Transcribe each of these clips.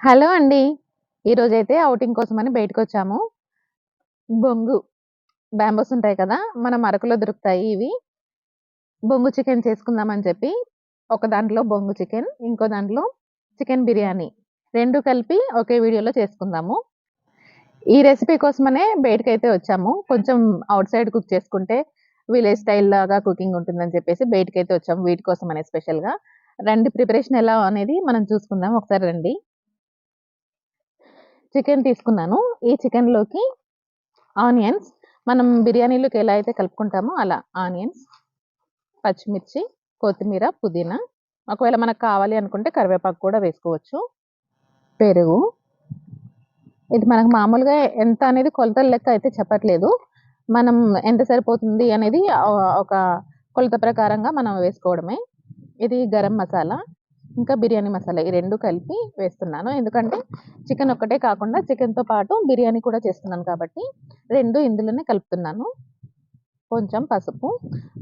Hello అండి. ఈరోజైతే outing కోసమని బయటకొచ్చాము. బొంగు బ్యాంబోస్ ఉంటాయి కదా! మన అరకులో దొరుకుతాయి ఇవి. బొంగు చికెన్ చేసుకుందామని చెప్పి, ఒక దాంట్లో బొంగు చికెన్, ఇంకో దాంట్లో చికెన్ బిర్యానీ రెండు కలిపి ఒకే వీడియోలో చేసుకుందాము. ఈ రెసిపీ కోసమనే బయటకైతే వచ్చాము. కొంచెం అవుట్ సైడ్ కుక్ చేసుకుంటే విలేజ్ స్టైల్ లాగా కుకింగ్ ఉంటుందని చెప్పేసి బయటకైతే వచ్చాము వీటి కోసమనే స్పెషల్‌గా. రండి ప్రిపరేషన్ ఎలా అనేది మనం చూసుకుందాం. ఒకసారి రండి. చికెన్ తీసుకున్నాను. ఈ చికెన్‌లోకి ఆనియన్స్ మనం బిర్యానీలోకి ఎలా అయితే కలుపుకుంటామో అలా ఆనియన్స్, పచ్చిమిర్చి, కొత్తిమీర, పుదీనా ఒకవేళ మనకు కావాలి అనుకుంటే కరివేపాకు కూడా వేసుకోవచ్చు. పెరుగు ఇది మనకు మామూలుగా ఎంత అనేది కొలతల లెక్క అయితే చెప్పట్లేదు. మనం ఎంత సరిపోతుంది అనేది ఒక కొలత ప్రకారంగా మనం వేసుకోవడమే. ఇది గరం మసాలా, ఇంకా బిర్యానీ మసాలా ఈ రెండు కలిపి వేస్తున్నాను. ఎందుకంటే చికెన్ ఒక్కటే కాకుండా చికెన్‌తో పాటు బిర్యానీ కూడా చేస్తున్నాను కాబట్టి రెండు ఇందులోనే కలుపుతున్నాను. కొంచెం పసుపు.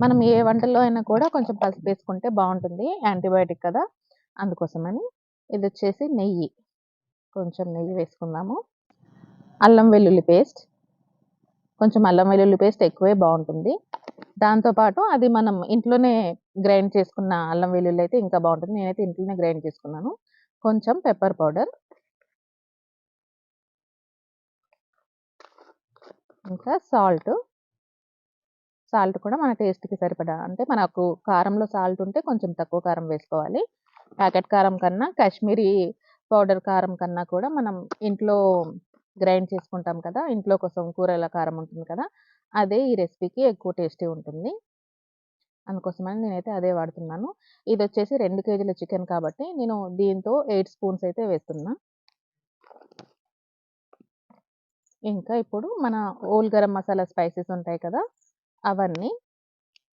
మనం ఏ వంటల్లో అయినా కూడా కొంచెం పసుపు వేసుకుంటే బాగుంటుంది యాంటీబయాటిక్ కదా! అందుకోసమని. ఇదొచ్చేసి నెయ్యి. కొంచెం నెయ్యి వేసుకుందాము. అల్లం వెల్లుల్లి పేస్ట్. కొంచెం అల్లం వెల్లుల్లి పేస్ట్ ఎక్కువే బాగుంటుంది దాంతో పాటు అది మనం ఇంట్లోనే గ్రైండ్ చేసుకున్న అల్లం వెల్లుల్లి అయితే ఇంకా బాగుంటుంది నేనైతే ఇంట్లోనే గ్రైండ్ చేసుకున్నాను. కొంచెం పెప్పర్ పౌడర్. ఇంకా సాల్ట్. సాల్ట్ కూడా మన టేస్ట్‌కి సరిపడా అంటే మనకు కారంలో సాల్ట్ ఉంటే కొంచెం తక్కువ కారం వేసుకోవాలి. ప్యాకెట్ కారం కన్నా కాశ్మీరీ పౌడర్ కారం కన్నా కూడా మనం ఇంట్లో గ్రైండ్ చేసుకుంటాం కదా! ఇంట్లో కోసం కూరల కారం ఉంటుంది కదా! అదే ఈ రెసిపీకి ఎక్కువ టేస్టీ ఉంటుంది. అందుకోసమని నేనైతే అదే వాడుతున్నాను. ఇది వచ్చేసి రెండు కేజీల చికెన్ కాబట్టి నేను దీంతో ఎయిట్ స్పూన్స్ అయితే వేస్తున్నా. ఇంకా ఇప్పుడు మన ఓల్ గరం మసాలా స్పైసెస్ ఉంటాయి కదా! అవన్నీ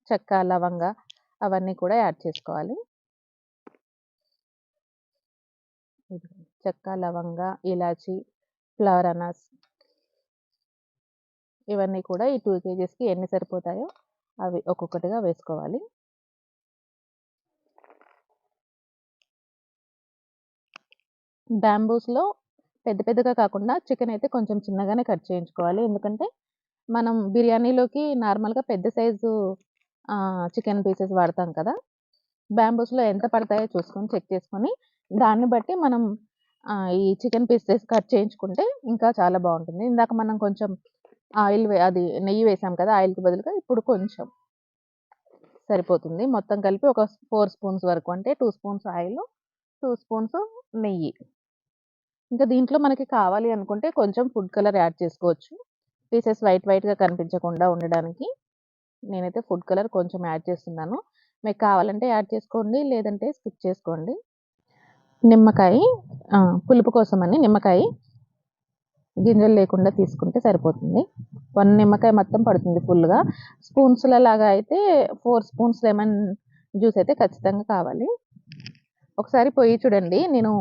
చెక్క, లవంగ అవన్నీ కూడా యాడ్ చేసుకోవాలి. చెక్క, లవంగ, ఇలాచి, ఫ్లవర్ అనాస్ ఇవన్నీ కూడా ఈ టూ కేజీస్‌కి ఎన్ని సరిపోతాయో అవి ఒక్కొక్కటిగా వేసుకోవాలి. బ్యాంబూస్‌లో పెద్ద పెద్దగా కాకుండా చికెన్ అయితే కొంచెం చిన్నగానే కట్ చేయించుకోవాలి. ఎందుకంటే మనం బిర్యానీలోకి నార్మల్‌గా పెద్ద సైజు చికెన్ పీసెస్ వాడతాం కదా! బ్యాంబూస్‌లో ఎంత పడతాయో చూసుకొని చెక్ చేసుకొని దాన్ని బట్టి మనం ఈ చికెన్ పీసెస్ కట్ చేయించుకుంటే ఇంకా చాలా బావుంటుంది. ఇందాక మనం కొంచెం ఆయిల్ వే అది నెయ్యి వేసాం కదా! ఆయిల్‌కి బదులుగా ఇప్పుడు కొంచెం సరిపోతుంది. మొత్తం కలిపి ఒక 4 స్పూన్స్ వరకు అంటే 2 స్పూన్స్ ఆయిలు, 2 స్పూన్స్ నెయ్యి. ఇంకా దీంట్లో మనకి కావాలి అనుకుంటే కొంచెం ఫుడ్ కలర్ యాడ్ చేసుకోవచ్చు. పీసెస్ వైట్ వైట్‌గా కనిపించకుండా ఉండడానికి. నేనైతే ఫుడ్ కలర్ కొంచెం యాడ్ చేస్తున్నాను. మీకు కావాలంటే యాడ్ చేసుకోండి. లేదంటే స్కిప్ చేసుకోండి. నిమ్మకాయ పులుపు కోసమని నిమ్మకాయ గింజలు లేకుండా తీసుకుంటే సరిపోతుంది. వన్ నిమ్మకాయ మొత్తం పడుతుంది ఫుల్‌గా. స్పూన్స్‌లలాగా అయితే ఫోర్ స్పూన్స్ లెమన్ జ్యూస్ అయితే ఖచ్చితంగా కావాలి. ఒకసారి పొయ్యి చూడండి. నేను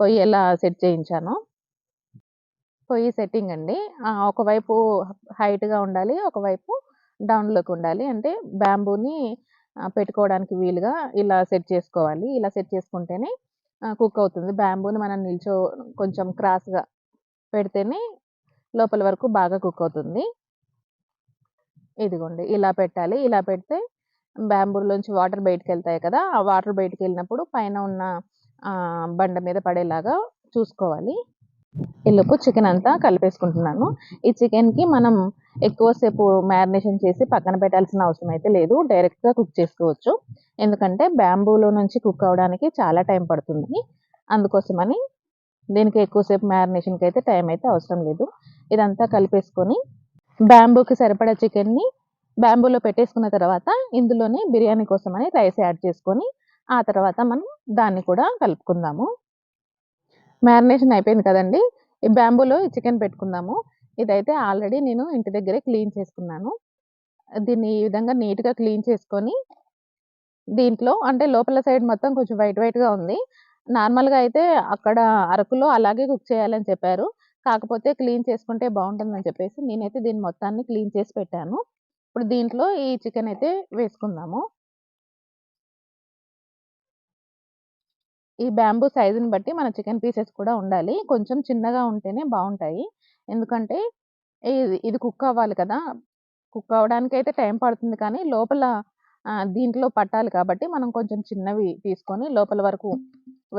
పొయ్యి ఎలా సెట్ చేయించాను పొయ్యి సెట్టింగ్ అండి. ఒకవైపు హైట్‌గా ఉండాలి. ఒకవైపు డౌన్‌లోకి ఉండాలి. అంటే బ్యాంబూని పెట్టుకోవడానికి వీలుగా ఇలా సెట్ చేసుకోవాలి. ఇలా సెట్ చేసుకుంటేనే కుక్ అవుతుంది. బ్యాంబూని మనం నిల్చో కొంచెం క్రాస్‌గా పెడితేనే లోపల వరకు బాగా కుక్ అవుతుంది. ఇదిగోండి. ఇలా పెట్టాలి. ఇలా పెడితే బ్యాంబూలోంచి వాటర్ బయటికెళ్తాయి కదా! ఆ వాటర్ బయటికెళ్ళినప్పుడు పైన ఉన్న ఆహ్, బండ మీద పడేలాగా చూసుకోవాలి. ఈలోపు చికెన్ అంతా కలిపేసుకుంటున్నాను. ఈ చికెన్‌కి మనం ఎక్కువ సేపు మ్యారినేషన్ చేసి పక్కన పెట్టాల్సిన అవసరం అయితే లేదు. డైరెక్ట్‌గా కుక్ చేసుకోవచ్చు. ఎందుకంటే బ్యాంబూలో నుంచి కుక్ అవ్వడానికి చాలా టైం పడుతుంది. అందుకోసమని దీనికి ఎక్కువసేపు మ్యారినేషన్‌కి అయితే టైం అయితే అవసరం లేదు. ఇదంతా కలిపేసుకొని బ్యాంబూకి సరిపడా చికెన్‌ని బ్యాంబూలో పెట్టేసుకున్న తర్వాత ఇందులోనే బిర్యానీ కోసమని రైస్ యాడ్ చేసుకొని ఆ తర్వాత మనం దాన్ని కూడా కలుపుకుందాము. మ్యారినేషన్ అయిపోయింది కదండి ఈ బ్యాంబూలో చికెన్ పెట్టుకుందాము. ఇదైతే ఆల్రెడీ నేను ఇంటి దగ్గరే క్లీన్ చేసుకున్నాను. దీన్ని ఈ విధంగా నీట్‌గా క్లీన్ చేసుకొని దీంట్లో అంటే లోపల సైడ్ మొత్తం కొంచెం వైట్ వైట్‌గా ఉంది. నార్మల్‌గా అయితే అక్కడ అరకులో అలాగే కుక్ చేయాలని చెప్పారు. కాకపోతే క్లీన్ చేసుకుంటే బాగుంటుందని చెప్పేసి నేనైతే దీన్ని మొత్తాన్ని క్లీన్ చేసి పెట్టాను. ఇప్పుడు దీంట్లో ఈ చికెన్ అయితే వేసుకుందాము. ఈ బ్యాంబూ సైజుని బట్టి మన చికెన్ పీసెస్ కూడా ఉండాలి కొంచెం చిన్నగా ఉంటేనే బాగుంటాయి ఎందుకంటే ఇది ఇది కుక్ అవ్వాలి కదా కుక్ అవ్వడానికి అయితే టైం పడుతుంది కానీ లోపల దీంట్లో పట్టాలి కాబట్టి మనం కొంచెం చిన్నవి తీసుకొని లోపల వరకు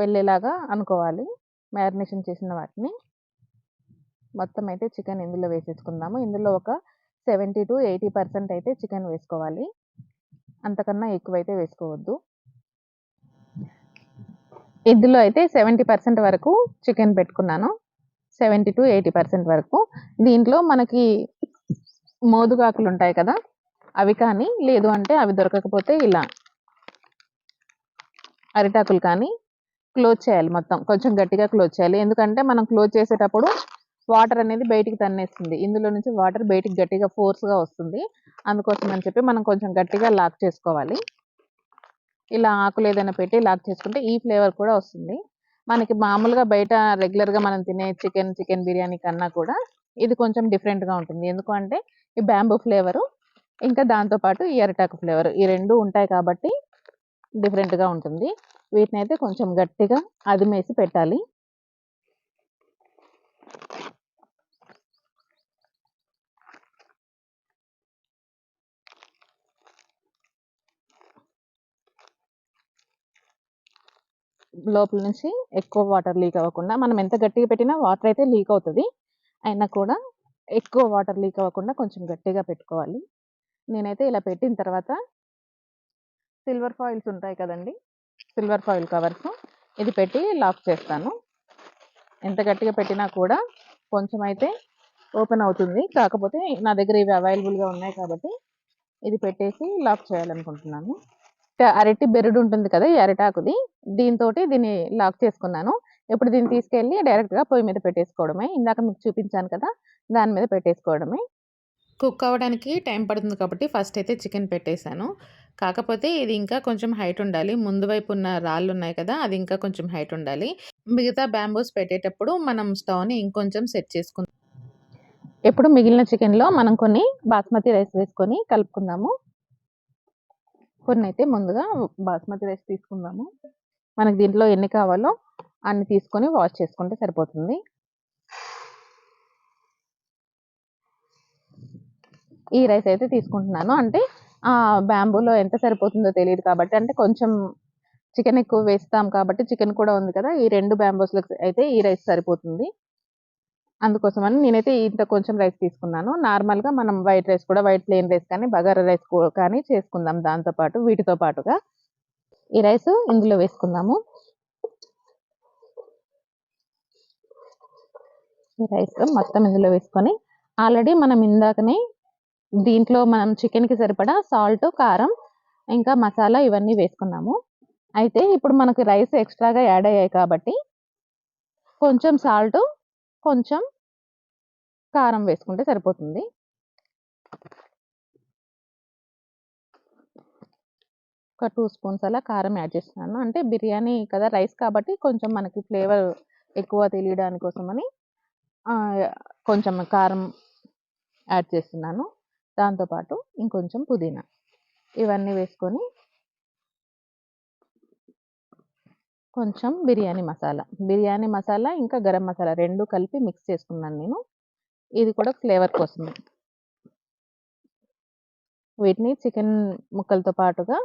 వెళ్ళేలాగా అనుకోవాలి. మ్యారినేషన్ చేసిన వాటిని. మొత్తం అయితే చికెన్ ఇందులో వేసేసుకుందాము. ఇందులో ఒక సెవెంటీ టు ఎయిటీ పర్సెంట్ అయితే చికెన్ వేసుకోవాలి. అంతకన్నా ఎక్కువైతే వేసుకోవద్దు. ఇందులో అయితే సెవెంటీ పర్సెంట్ వరకు చికెన్ పెట్టుకున్నాను. సెవెంటీ టు ఎయిటీ పర్సెంట్ వరకు. దీంట్లో మనకి మోదుగాకులు ఉంటాయి కదా అవి కానీ లేదు అంటే అవి దొరకకపోతే ఇలా అరిటాకులు కానీ క్లోజ్ చేయాలి మొత్తం. కొంచెం గట్టిగా క్లోజ్ చేయాలి. ఎందుకంటే మనం క్లోజ్ చేసేటప్పుడు వాటర్ అనేది బయటికి తన్నేస్తుంది. ఇందులో నుంచి వాటర్ బయటికి గట్టిగా ఫోర్స్గా వస్తుంది. అందుకోసం అని చెప్పి మనం కొంచెం గట్టిగా లాక్ చేసుకోవాలి. ఇలా ఆకులు ఏదైనా పెట్టి లాక్ చేసుకుంటే ఈ ఫ్లేవర్ కూడా వస్తుంది. మనకి మామూలుగా బయట రెగ్యులర్గా మనం తినే చికెన్ చికెన్ బిర్యానీ కన్నా కూడా ఇది కొంచెం డిఫరెంట్గా ఉంటుంది. ఎందుకంటే ఈ బ్యాంబూ ఫ్లేవరు ఇంకా దాంతోపాటు ఈ అరిటాకు ఫ్లేవర్. ఈ రెండు ఉంటాయి కాబట్టి డిఫరెంట్గా ఉంటుంది. వీటిని అయితే కొంచెం గట్టిగా అదిమేసి పెట్టాలి. లోపల నుంచి ఎక్కువ వాటర్ లీక్ అవ్వకుండా మనం ఎంత గట్టిగా పెట్టినా వాటర్ అయితే లీక్ అవుతుంది. అయినా కూడా ఎక్కువ వాటర్ లీక్ అవ్వకుండా కొంచెం గట్టిగా పెట్టుకోవాలి. నేనైతే ఇలా పెట్టిన తర్వాత సిల్వర్ ఫాయిల్స్ ఉంటాయి కదండి సిల్వర్ ఫాయిల్ కవర్స్ ఇది పెట్టి లాక్ చేస్తాను. ఎంత గట్టిగా పెట్టినా కూడా కొంచెం అయితే ఓపెన్ అవుతుంది. కాకపోతే నా దగ్గర ఇవి అవైలబుల్గా ఉన్నాయి కాబట్టి ఇది పెట్టేసి లాక్ చేయాలనుకుంటున్నాను. అరటి బెరడు ఉంటుంది కదా ఈ అరిటాకుది దీంతో దీన్ని లాక్ చేసుకున్నాను. ఇప్పుడు దీన్ని తీసుకెళ్ళి డైరెక్ట్గా పొయ్యి మీద పెట్టేసుకోవడమే. ఇందాక మీకు చూపించాను కదా దాని మీద పెట్టేసుకోవడమే. కుక్ అవ్వడానికి టైం పడుతుంది కాబట్టి ఫస్ట్ అయితే చికెన్ పెట్టేశాను. కాకపోతే ఇది ఇంకా కొంచెం హైట్ ఉండాలి. ముందు వైపు ఉన్న రాళ్ళు ఉన్నాయి కదా అది ఇంకా కొంచెం హైట్ ఉండాలి. మిగతా బ్యాంబూస్ పెట్టేటప్పుడు మనం స్టవ్ని ఇంకొంచెం సెట్ చేసుకుందాం. ఎప్పుడు మిగిలిన చికెన్లో మనం కొన్ని బాస్మతి రైస్ వేసుకొని కలుపుకుందాము. కొన్ని అయితే ముందుగా బాస్మతి రైస్ తీసుకుందాము. మనకు దీంట్లో ఎన్ని కావాలో అన్ని తీసుకొని వాష్ చేసుకుంటే సరిపోతుంది. ఈ రైస్ అయితే తీసుకుంటున్నాను. అంటే ఆ బ్యాంబూలో ఎంత సరిపోతుందో తెలియదు కాబట్టి అంటే కొంచెం చికెన్ ఎక్కువ వేస్తాం కాబట్టి చికెన్ కూడా ఉంది కదా ఈ రెండు బ్యాంబోస్లకు అయితే ఈ రైస్ సరిపోతుంది. అందుకోసమని నేనైతే ఇంత కొంచెం రైస్ తీసుకున్నాను. నార్మల్గా మనం వైట్ రైస్ కూడా వైట్ ప్లెయిన్ రైస్ కానీ బగారా రైస్ కానీ చేసుకుందాం దాంతో పాటు వీటితో పాటుగా. ఈ రైస్ ఇందులో వేసుకుందాము. ఈ రైస్ మొత్తం ఇందులో వేసుకొని ఆల్రెడీ మనం ఇందాకనే దీంట్లో మనం చికెన్కి సరిపడా సాల్ట్ కారం ఇంకా మసాలా ఇవన్నీ వేసుకున్నాము. అయితే ఇప్పుడు మనకు రైస్ ఎక్స్ట్రాగా యాడ్ అయ్యాయి కాబట్టి కొంచెం సాల్ట్ కొంచెం కారం వేసుకుంటే సరిపోతుంది. ఒక టూ స్పూన్స్ అలా కారం యాడ్ చేస్తున్నాను. అంటే బిర్యానీ కదా రైస్ కాబట్టి కొంచెం మనకి ఫ్లేవర్ ఎక్కువ తెలియడానికి కోసమని కొంచెం కారం యాడ్ చేస్తున్నాను. దాంతోపాటు ఇంకొంచెం పుదీనా. ఇవన్నీ వేసుకొని కొంచెం బిర్యానీ మసాలా. బిర్యానీ మసాలా ఇంకా గరం మసాలా రెండు కలిపి మిక్స్ చేసుకున్నాను నేను. ఇది కూడా ఫ్లేవర్ కోసమే. వీటిని చికెన్ ముక్కలతో పాటుగా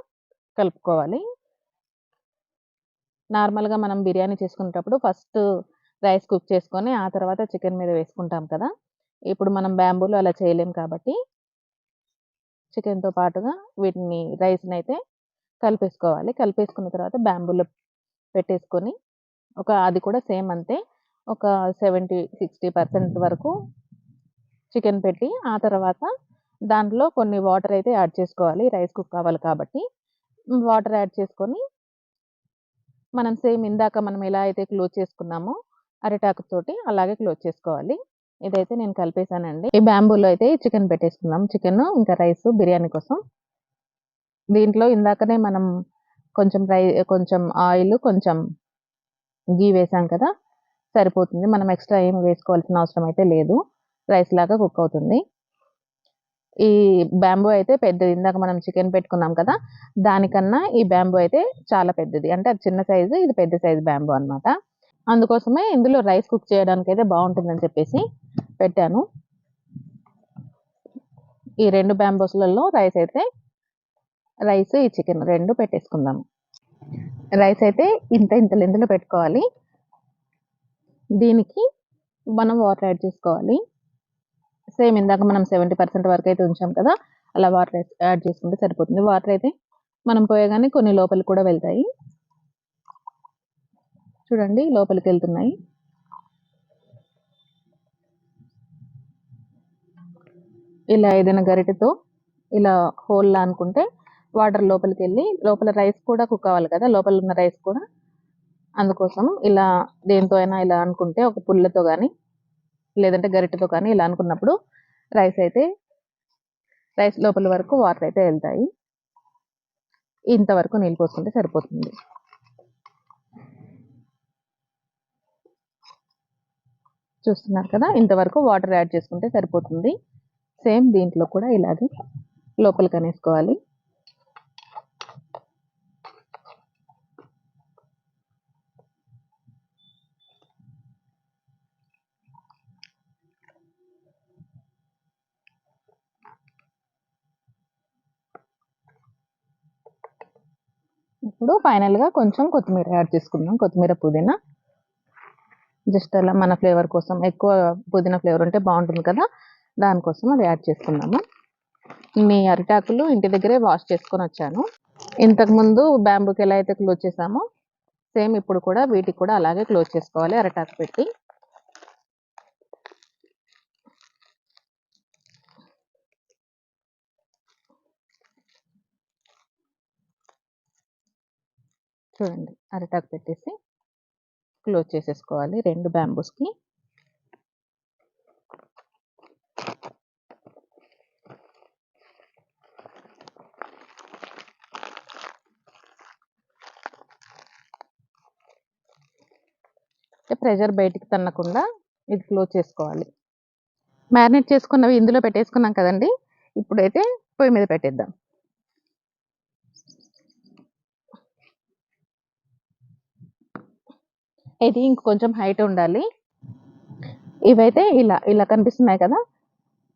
కలుపుకోవాలి. నార్మల్గా మనం బిర్యానీ చేసుకునేటప్పుడు ఫస్ట్ రైస్ కుక్ చేసుకొని ఆ తర్వాత చికెన్ మీద వేసుకుంటాం కదా. ఇప్పుడు మనం బ్యాంబూలో అలా చేయలేం కాబట్టి చికెన్తో పాటుగా వీటిని రైస్ని అయితే కలిపేసుకోవాలి. కలిపేసుకున్న తర్వాత బ్యాంబూలో పెట్టేసుకొని ఒక అది కూడా సేమ్ అంతే. ఒక సెవెంటీ సిక్స్టీ పర్సెంట్ వరకు చికెన్ పెట్టి ఆ తర్వాత దాంట్లో కొన్ని వాటర్ అయితే యాడ్ చేసుకోవాలి. రైస్ కుక్ కావాలి కాబట్టి. వాటర్ యాడ్ చేసుకొని మనం సేమ్ ఇందాక మనం ఎలా అయితే క్లోజ్ చేసుకున్నామో అరిటాకుతోటి అలాగే క్లోజ్ చేసుకోవాలి. ఇదైతే నేను కలిపేసానండి ఈ బ్యాంబూలో అయితే చికెన్ పెట్టేసుకుందాం. చికెన్ ఇంకా రైస్ బిర్యానీ కోసం. దీంట్లో ఇందాకనే మనం కొంచెం రై కొంచెం ఆయిల్ కొంచెం గీ వేసాం కదా సరిపోతుంది. మనం ఎక్స్ట్రా ఏమి వేసుకోవాల్సిన అవసరం అయితే లేదు. రైస్ లాగా కుక్ అవుతుంది. ఈ బ్యాంబూ అయితే పెద్దది. ఇందాక మనం చికెన్ పెట్టుకున్నాం కదా దానికన్నా ఈ బ్యాంబూ అయితే చాలా పెద్దది. అంటే అది చిన్న సైజు ఇది పెద్ద సైజు బ్యాంబూ అన్నమాట. అందుకోసమే ఇందులో రైస్ కుక్ చేయడానికి అయితే బాగుంటుందని చెప్పేసి పెట్టాను. ఈ రెండు బ్యాంబోస్లలో రైస్ అయితే రైస్ ఈ చికెన్ రెండు పెట్టేసుకుందాము రైస్ అయితే ఇంత ఇంత లెందులో పెట్టుకోవాలి. దీనికి మనం వాటర్ యాడ్ చేసుకోవాలి. సేమ్ ఇందాక మనం సెవెంటీ పర్సెంట్ వరకు అయితే ఉంచాం కదా అలా వాటర్ యాడ్ చేసుకుంటే సరిపోతుంది. వాటర్ అయితే మనం పోయగానే కొన్ని లోపలికి కూడా వెళ్తాయి. చూడండి లోపలికి వెళ్తున్నాయి ఇలా ఏదైనా గరిటెతో ఇలా హోల్లా అనుకుంటే వాటర్ లోపలికి వెళ్ళి లోపల రైస్ కూడా కుక్ అవ్వాలి కదా లోపల ఉన్న రైస్ కూడా. అందుకోసం ఇలా దేంతో అయినా ఇలా అనుకుంటే ఒక పుల్లతో కానీ లేదంటే గరిటెతో కానీ ఇలా అనుకున్నప్పుడు రైస్ అయితే రైస్ లోపల వరకు వాటర్ అయితే వెళ్తాయి. ఇంతవరకు నీళ్ళు పోసుకుంటే సరిపోతుంది. చూస్తున్నారు కదా ఇంతవరకు వాటర్ యాడ్ చేసుకుంటే సరిపోతుంది. సేమ్ దీంట్లో కూడా ఇలాగే లోపలికి కనేసుకోవాలి ఇప్పుడు ఫైనల్గా కొంచెం కొత్తిమీర యాడ్ చేసుకుందాం. కొత్తిమీర పుదీనా జస్ట్ అలా మన ఫ్లేవర్ కోసం ఎక్కువ పుదీనా ఫ్లేవర్ ఉంటే బాగుంటుంది కదా దానికోసం అది యాడ్ చేసుకుందాము. మీ అరిటాకులు ఇంటి దగ్గరే వాష్ చేసుకొని వచ్చాను. ఇంతకుముందు బ్యాంబూకి ఎలా అయితే క్లోజ్ చేసామో సేమ్ ఇప్పుడు కూడా వీటికి కూడా అలాగే క్లోజ్ చేసుకోవాలి అరిటాకు పెట్టి. చూడండి అరిటాకు పెట్టేసి. క్లోజ్ చేసేసుకోవాలి రెండు బ్యాంబూస్కి. ప్రెషర్ బయటికి తన్నకుండా ఇది క్లోజ్ చేసుకోవాలి. మ్యారినేట్ చేసుకున్నవి ఇందులో పెట్టేసుకున్నాం కదండి. ఇప్పుడైతే పొయ్యి మీద పెట్టేద్దాం. ఇది ఇంకొంచెం హైట్ ఉండాలి. ఇవైతే ఇలా ఇలా కనిపిస్తున్నాయి కదా.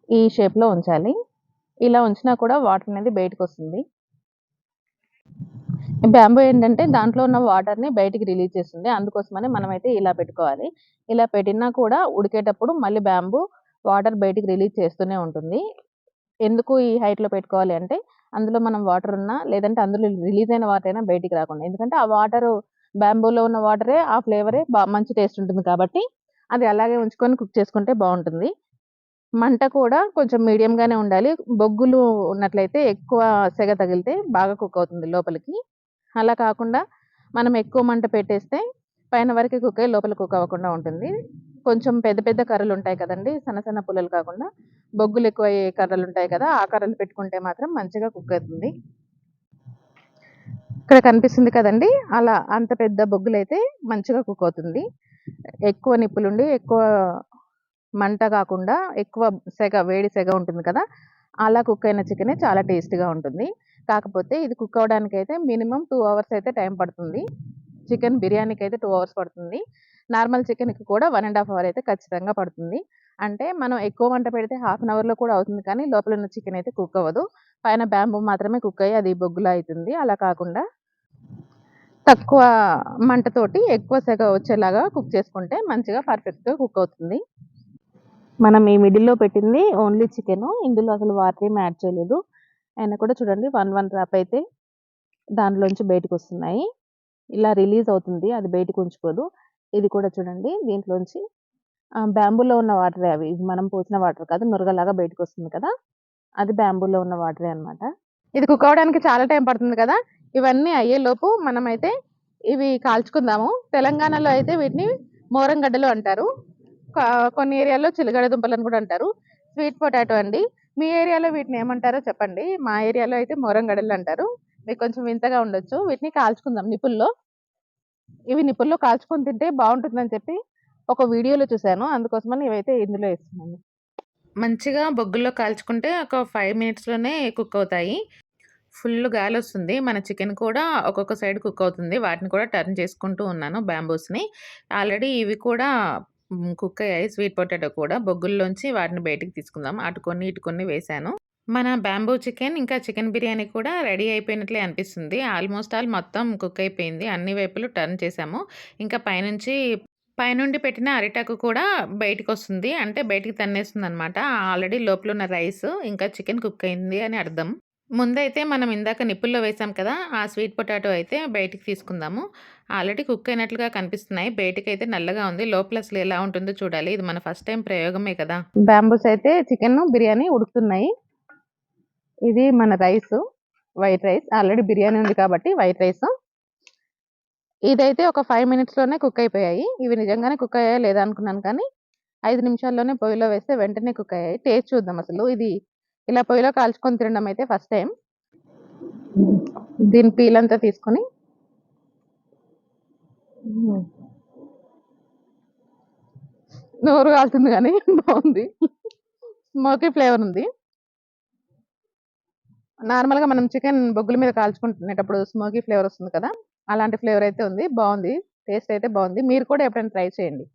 ఈ షేప్లో ఉంచాలి. ఇలా ఉంచినా కూడా వాటర్ అనేది బయటకు వస్తుంది. బ్యాంబూ ఏంటంటే దాంట్లో ఉన్న వాటర్ని బయటికి రిలీజ్ చేస్తుంది. అందుకోసమని మనమైతే ఇలా పెట్టుకోవాలి. ఇలా పెట్టినా కూడా ఉడికేటప్పుడు మళ్ళీ బ్యాంబూ వాటర్ బయటికి రిలీజ్ చేస్తూనే ఉంటుంది. ఎందుకు ఈ హైట్లో పెట్టుకోవాలి అంటే అందులో మనం వాటర్ ఉన్నా లేదంటే అందులో రిలీజ్ అయిన వాటర్ అయినా బయటికి రాకుండా. ఎందుకంటే ఆ వాటర్ బ్యాంబూలో ఉన్న వాటరే ఆ ఫ్లేవరే బా మంచి టేస్ట్ ఉంటుంది కాబట్టి అది అలాగే ఉంచుకొని కుక్ చేసుకుంటే బాగుంటుంది. మంట కూడా కొంచెం మీడియంగానే ఉండాలి. బొగ్గులు ఉన్నట్లయితే ఎక్కువ సెగ తగిలితే బాగా కుక్ అవుతుంది లోపలికి. అలా కాకుండా మనం ఎక్కువ మంట పెట్టేస్తే పైన వరకు కుక్ అయ్యి లోపల కుక్ అవ్వకుండా ఉంటుంది. కొంచెం పెద్ద పెద్ద కర్రలు ఉంటాయి కదండి సన్న సన్న పుల్లలు కాకుండా బొగ్గులు ఎక్కువ అయ్యే కర్రలు ఉంటాయి కదా ఆ కర్రలు పెట్టుకుంటే మాత్రం మంచిగా కుక్ అవుతుంది. ఇక్కడ కనిపిస్తుంది కదండి. అలా అంత పెద్ద బొగ్గులు అయితే మంచిగా కుక్ అవుతుంది. ఎక్కువ నిప్పులుండి ఎక్కువ మంట కాకుండా ఎక్కువ సెగ వేడి సెగ ఉంటుంది కదా అలా కుక్ అయిన చికెనే చాలా టేస్ట్గా ఉంటుంది. కాకపోతే ఇది కుక్ అవ్వడానికి అయితే మినిమం టూ అవర్స్ అయితే టైం పడుతుంది. చికెన్ బిర్యానీకి అయితే టూ అవర్స్ పడుతుంది నార్మల్ చికెన్కి కూడా వన్ అండ్ హాఫ్ అవర్ అయితే ఖచ్చితంగా పడుతుంది. అంటే మనం ఎక్కువ వంట పెడితే హాఫ్ అన్ అవర్లో కూడా అవుతుంది కానీ లోపల ఉన్న చికెన్ అయితే కుక్ అవ్వదు. పైన బ్యాంబూ మాత్రమే కుక్ అయ్యి అది బొగ్గులా అవుతుంది. అలా కాకుండా తక్కువ మంటతోటి ఎక్కువ సెగ వచ్చేలాగా కుక్ చేసుకుంటే మంచిగా పర్ఫెక్ట్గా కుక్ అవుతుంది. మనం ఈ మిడిల్లో పెట్టింది ఓన్లీ చికెన్ ఇందులో అసలు వాటర్ ఏమి యాడ్ చేయలేదు. అయినా కూడా చూడండి వన్ వన్ ర్యాప్ అయితే దాంట్లోంచి బయటకు వస్తున్నాయి. ఇలా రిలీజ్ అవుతుంది అది బయటకు ఉంచుకోదు. ఇది కూడా చూడండి దీంట్లోంచి బ్యాంబూలో ఉన్న వాటరే అవి. మనం పోసిన వాటర్ కాదు నురగలాగా బయటకు వస్తుంది కదా. అది బ్యాంబూలో ఉన్న వాటరే అన్నమాట. ఇది కుక్ అవడానికి చాలా టైం పడుతుంది కదా. ఇవన్నీ అయ్యేలోపు మనమైతే ఇవి కాల్చుకుందాము. తెలంగాణలో అయితే వీటిని మోరంగడ్డలు అంటారు. కొన్ని ఏరియాలో చిలగడ అని కూడా అంటారు. స్వీట్ పొటాటో అండి. మీ ఏరియాలో వీటిని ఏమంటారో చెప్పండి. మా ఏరియాలో అయితే మోరంగడ్డలు అంటారు. మీకు కొంచెం వింతగా ఉండొచ్చు. వీటిని కాల్చుకుందాం నిపుల్లో ఇవి నిపుల్లో కాల్చుకొని తింటే బాగుంటుందని చెప్పి ఒక వీడియోలో చూశాను. అందుకోసమని ఇవైతే ఇందులో వేస్తున్నాను. మంచిగా బొగ్గుల్లో కాల్చుకుంటే ఒక ఫైవ్ మినిట్స్‌లోనే కుక్ అవుతాయి. ఫుల్ గాలి వస్తుంది మన చికెన్ కూడా ఒక్కొక్క సైడ్ కుక్ అవుతుంది. వాటిని కూడా టర్న్ చేసుకుంటూ ఉన్నాను బ్యాంబూస్‌ని. ఆల్రెడీ ఇవి కూడా కుక్ అయ్యాయి స్వీట్ పొటాటో కూడా. బొగ్గుల్లోంచి వాటిని బయటికి తీసుకుందాం. అటు కొన్ని, ఇటు కొన్ని వేశాను. మన బ్యాంబూ చికెన్ ఇంకా చికెన్ బిర్యానీ కూడా రెడీ అయిపోయినట్లే అనిపిస్తుంది. ఆల్మోస్ట్ ఆల్ మొత్తం కుక్ అయిపోయింది. అన్ని వైపులు టర్న్ చేసాము ఇంకా పైనుంచి పైనుండి పెట్టిన అరిటాకు కూడా బయటికొస్తుంది. అంటే బయటికి తన్నేస్తుందనమాట. ఆల్రెడీ లోపల ఉన్న రైస్ ఇంకా చికెన్ కుక్ అయింది అని అర్థం. ముందైతే మనం ఇందాక నిప్పుల్లో వేసాం కదా! ఆ స్వీట్ పొటాటో అయితే బయటికి తీసుకుందాము. ఆల్రెడీ కుక్ అయినట్లుగా కనిపిస్తున్నాయి. బయటకి అయితే నల్లగా ఉంది. లోపల అసలు ఎలా ఉంటుందో చూడాలి. ఇది మన ఫస్ట్ టైం ప్రయోగమే కదా! బ్యాంబూస్ అయితే చికెన్ బిర్యానీ ఉడుకుతున్నాయి. ఇది మన rice. White rice. Already biryani ఉంది కాబట్టి వైట్ రైస్. ఇదైతే ఒక ఫైవ్ మినిట్స్‌లోనే కుక్ అయిపోయాయి. ఇవి నిజంగానే కుక్ అయ్యాయో లేదా అనుకున్నాను కానీ ఐదు నిమిషాల్లోనే పొయ్యిలో వేస్తే వెంటనే కుక్ అయ్యాయి. టేస్ట్ చూద్దాం అసలు. ఇది ఇలా పొయ్యిలో కాల్చుకొని తినడం అయితే ఫస్ట్ టైం దీని పీల్ అంతా తీసుకొని నోరు కాలుతుంది కానీ బాగుంది స్మోకీ ఫ్లేవర్ ఉంది. నార్మల్‌గా మనం చికెన్ బొగ్గుల మీద కాల్చుకుంటునేటప్పుడు స్మోకీ ఫ్లేవర్ వస్తుంది కదా! అలాంటి ఫ్లేవర్ అయితే ఉంది. బాగుంది టేస్ట్ అయితే బాగుంది మీరు కూడా ఎప్పుడైనా ట్రై చేయండి.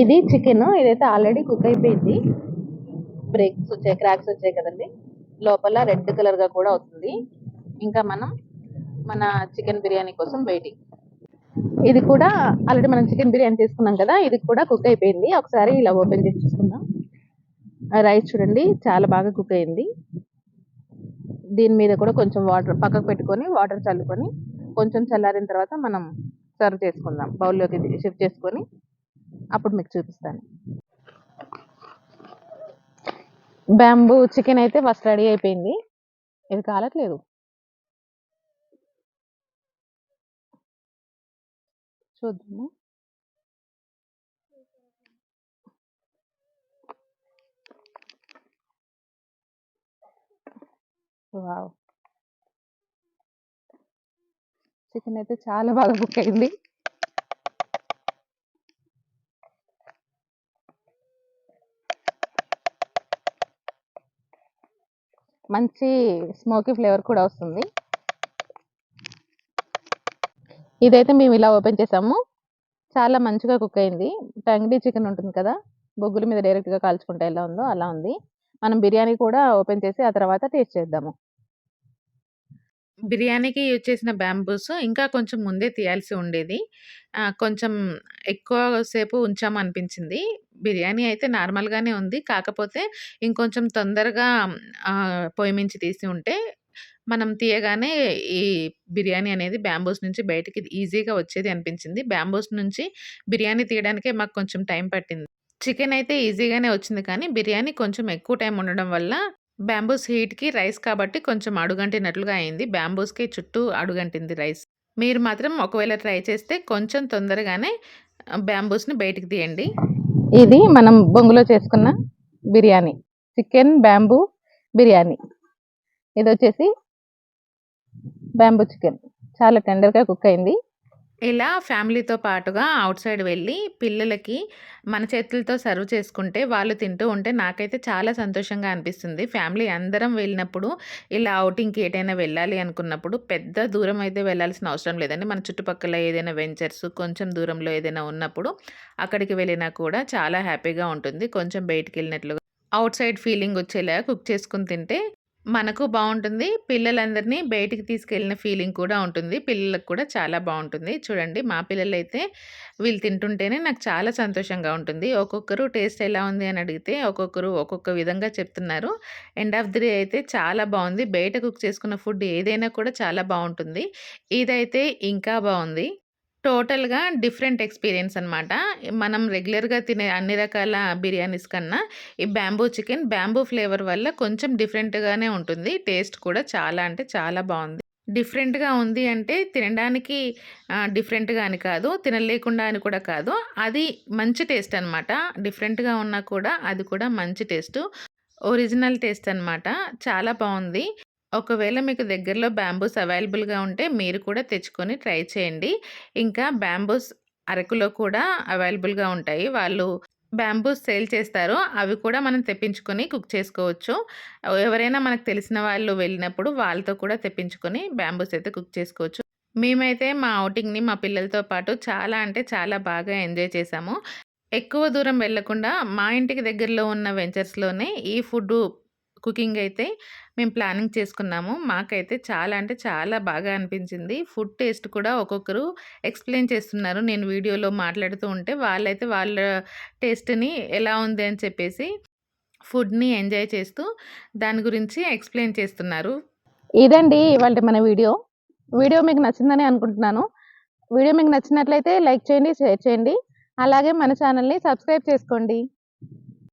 ఇది చికెన్. ఇదైతే ఆల్రెడీ కుక్ అయిపోయింది. బ్రేక్స్ వచ్చాయి. క్రాక్స్ వచ్చాయి కదండి లోపల రెడ్ కలర్‌గా కూడా అవుతుంది. ఇంకా మనం మన చికెన్ బిర్యానీ కోసం వెయిటింగ్. ఇది కూడా ఆల్రెడీ మనం చికెన్ బిర్యానీ తీసుకున్నాం కదా! ఇది కూడా కుక్ అయిపోయింది. ఒకసారి ఇలా ఓపెన్ చేసి చూసుకుందాం. రైస్ చూడండి చాలా బాగా కుక్ అయింది. దీని మీద కూడా కొంచెం వాటర్ పక్కకు పెట్టుకొని వాటర్ చల్లుకొని కొంచెం చల్లారిన తర్వాత మనం సర్వ్ చేసుకుందాం. బౌల్‌లోకి షిఫ్ట్ చేసుకొని అప్పుడు మీకు చూపిస్తాను. బ్యాంబూ చికెన్ అయితే ఫస్ట్ రెడీ అయిపోయింది. ఇది కాలట్లేదు. చూద్దాము. వావ్! చికెన్ అయితే చాలా బాగా కుక్ అయింది. మంచి స్మోకీ ఫ్లేవర్ కూడా వస్తుంది. ఇదైతే మేము ఇలా ఓపెన్ చేసాము. చాలా మంచిగా కుక్ అయింది. టంగ్డీ చికెన్ ఉంటుంది కదా! బొగ్గుల మీద డైరెక్ట్‌గా కాల్చుకుంటే ఎలా ఉందో అలా ఉంది. మనం బిర్యానీ కూడా ఓపెన్ చేసి ఆ తర్వాత టేస్ట్ చేద్దాము. బిర్యానీకి యూజ్ చేసిన బ్యాంబూస్ ఇంకా కొంచెం ముందే తీయాల్సి ఉండేది. కొంచెం ఎక్కువ సేపు ఉంచామనిపించింది. బిర్యానీ అయితే నార్మల్‌గానే ఉంది. కాకపోతే ఇంకొంచెం తొందరగా పొయ్యి మించి తీసి ఉంటే మనం తీయగానే ఈ బిర్యానీ అనేది బ్యాంబూస్ నుంచి బయటికి ఈజీగా వచ్చేది అనిపించింది. బ్యాంబూస్ నుంచి బిర్యానీ తీయడానికే మాకు కొంచెం టైం పట్టింది. చికెన్ అయితే ఈజీగానే వచ్చింది కానీ బిర్యానీ కొంచెం ఎక్కువ టైం ఉండడం వల్ల బ్యాంబూస్ హీట్‌కి రైస్ కాబట్టి కొంచెం అడుగంటినట్లుగా అయింది. బ్యాంబూస్‌కి చుట్టూ అడుగంటింది రైస్. మీరు మాత్రం ఒకవేళ ట్రై చేస్తే కొంచెం తొందరగానే బ్యాంబూస్‌ని బయటికి తీయండి. ఇది మనం బొంగులో చేసుకున్న biryani. Chicken bamboo biryani. ఇదొచ్చేసి bamboo chicken. చాలా టెండర్‌గా కుక్ అయింది. ఇలా ఫ్యామిలీతో పాటుగా అవుట్ సైడ్ వెళ్ళి పిల్లలకి మన చేతులతో సర్వ్ చేసుకుంటే వాళ్ళు తింటూ ఉంటే నాకైతే చాలా సంతోషంగా అనిపిస్తుంది. ఫ్యామిలీ అందరం వెళ్ళినప్పుడు ఇలా ఔటింగ్‌కి ఏటైనా వెళ్ళాలి అనుకున్నప్పుడు పెద్ద దూరం అయితే వెళ్ళాల్సిన అవసరం లేదండి. మన చుట్టుపక్కల ఏదైనా వెంచర్స్ కొంచెం దూరంలో ఏదైనా ఉన్నప్పుడు అక్కడికి వెళ్ళినా కూడా చాలా హ్యాపీగా ఉంటుంది. కొంచెం బయటికి వెళ్ళినట్లుగా అవుట్ సైడ్ ఫీలింగ్ వచ్చేలాగా కుక్ చేసుకుని తింటే మనకు బాగుంటుంది పిల్లలందరినీ బయటికి తీసుకెళ్ళిన ఫీలింగ్ కూడా ఉంటుంది. పిల్లలకు కూడా చాలా బాగుంటుంది చూడండి మా పిల్లలైతే వీళ్ళు తింటుంటేనే నాకు చాలా సంతోషంగా ఉంటుంది. ఒక్కొక్కరు టేస్ట్ ఎలా ఉంది అని అడిగితే ఒక్కొక్కరు ఒక్కొక్క విధంగా చెప్తున్నారు. ఎండ్ ఆఫ్ ది డే అయితే చాలా బాగుంది బయట కుక్ చేసుకున్న ఫుడ్ ఏదైనా కూడా చాలా బాగుంటుంది ఇదైతే ఇంకా బాగుంది టోటల్‌గా డిఫరెంట్ ఎక్స్‌పీరియన్స్ అనమాట. మనం రెగ్యులర్‌గా తినే అన్ని రకాల బిర్యానీస్ కన్నా ఈ బ్యాంబూ చికెన్ బ్యాంబూ ఫ్లేవర్ వల్ల కొంచెం డిఫరెంట్‌గానే ఉంటుంది. టేస్ట్ కూడా చాలా అంటే చాలా బాగుంది డిఫరెంట్‌గా ఉంది అంటే తినడానికి డిఫరెంట్‌గా అని కాదు. తినలేకుండా అని కూడా కాదు. అది మంచి టేస్ట్ అనమాట. డిఫరెంట్‌గా ఉన్నా కూడా అది కూడా మంచి టేస్ట్ ఒరిజినల్ టేస్ట్ అనమాట. చాలా బాగుంది ఒకవేళ మీకు దగ్గరలో బ్యాంబూస్ అవైలబుల్‌గా ఉంటే మీరు కూడా తెచ్చుకొని ట్రై చేయండి. ఇంకా బ్యాంబూస్ అరకులో కూడా అవైలబుల్‌గా ఉంటాయి. వాళ్ళు బ్యాంబూస్ సేల్ చేస్తారు. అవి కూడా మనం తెప్పించుకొని కుక్ చేసుకోవచ్చు. ఎవరైనా మనకు తెలిసిన వాళ్ళు వెళ్ళినప్పుడు వాళ్ళతో కూడా తెప్పించుకొని బ్యాంబూస్ అయితే కుక్ చేసుకోవచ్చు. మేమైతే మా ఔటింగ్‌ని మా పిల్లలతో పాటు చాలా అంటే చాలా బాగా ఎంజాయ్ చేసాము ఎక్కువ దూరం వెళ్ళకుండా మా ఇంటికి దగ్గరలో ఉన్న వెంచర్స్‌లోనే ఈ ఫుడ్డు కుకింగ్ అయితే మేము ప్లానింగ్ చేసుకున్నాము. మాకైతే చాలా అంటే చాలా బాగా అనిపించింది. ఫుడ్ టేస్ట్ కూడా ఒక్కొక్కరు ఎక్స్‌ప్లెయిన్ చేస్తున్నారు. నేను వీడియోలో మాట్లాడుతూ ఉంటే వాళ్ళైతే వాళ్ళ టేస్ట్‌ని ఎలా ఉంది అని చెప్పేసి ఫుడ్‌ని ఎంజాయ్ చేస్తూ దాని గురించి ఎక్స్‌ప్లెయిన్ చేస్తున్నారు. ఇదండి ఇవాళ మన వీడియో. వీడియో మీకు నచ్చిందని అనుకుంటున్నాను. వీడియో మీకు నచ్చినట్లయితే లైక్ చేయండి, షేర్ చేయండి. అలాగే మన ఛానల్‌ని సబ్స్క్రైబ్ చేసుకోండి.